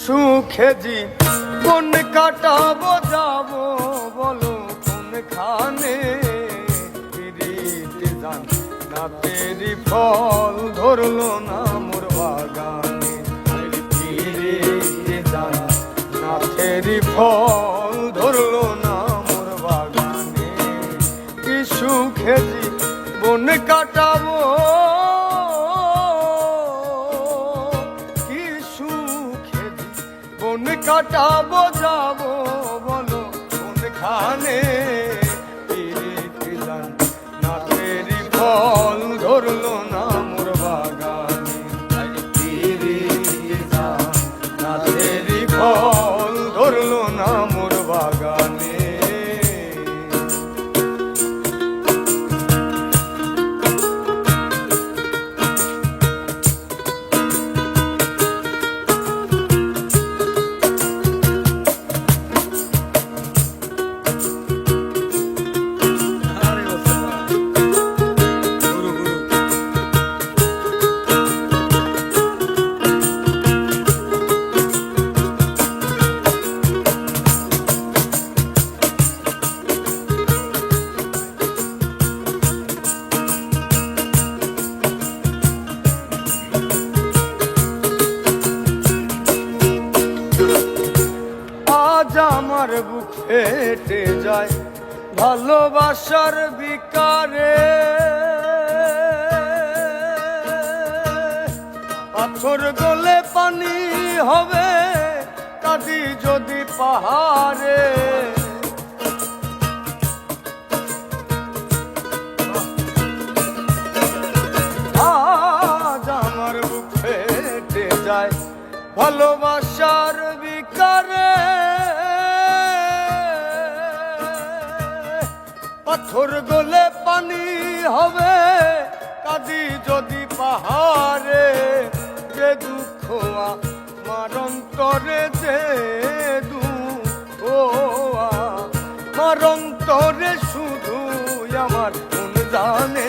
সুখে জি। কোন কাটাবো, যাব বলো, কোনখানে? ফিরিতে যান না তেরি ফল ধরলো না মোর বাগানে। ফিরিতে যান না তেরি ফল কাটাবো যাব বলো কোনখানে? পিরিতি জান না তেরি ফল ধরলো না। আমার বুক ফেটে যায় ভালোবাসার বিকারে। পাথর গলে পানি হবে কাঁদি যদি পাহাড়ে। আজ আমার বুক যায় ভালোবাসার পাথর গলে পানি হবে, কাদি যদি পাহাড়ে, যে দুঃখ আমার অন্তরে, যে দুঃখ আমার অন্তরে শুধু আমার কোন জানে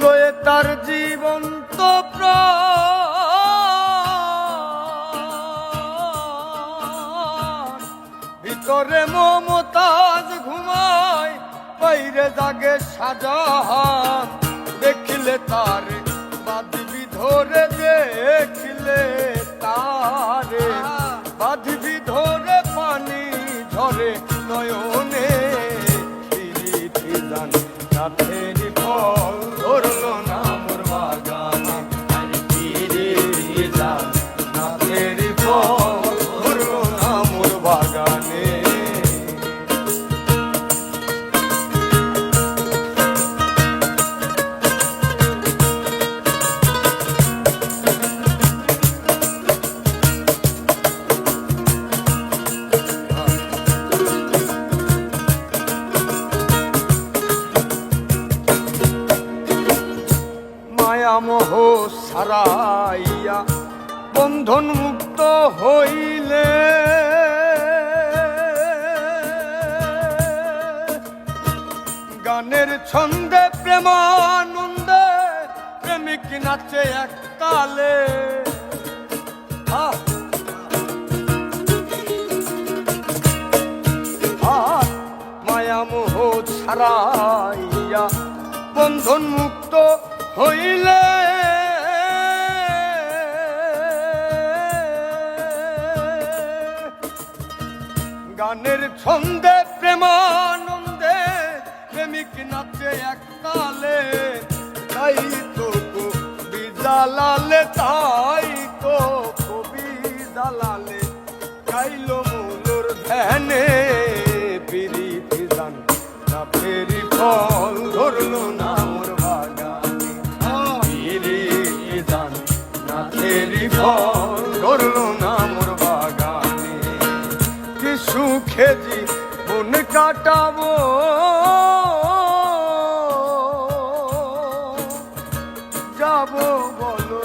লয়ে তার জীবন্ত ভিতরে মমতাজ ঘুমায় বাইরে জাগে সাজাহান দেখিলে তার বাদবি ধরে দেখিলে মোহ সারাইয়া, বন্ধন মুক্ত হইলে। গানের ছন্দে প্রেমানন্দে প্রেমিক নাচে এক তালে আহ আর মায়া মোহ ছাড়াইয়া বন্ধন মুক্ত হইলে গানের ছন্দে, প্রেমানন্দে প্রেমিক নাচে এক তালে। তাই তো কবি জালালে, তাই তো কবি জালালে। গাইল মূলর ধ্যানে ফেরি ফল ধরলো না মোর বাগানে। কি সুখে জীবন কাটাবো। যাব বলো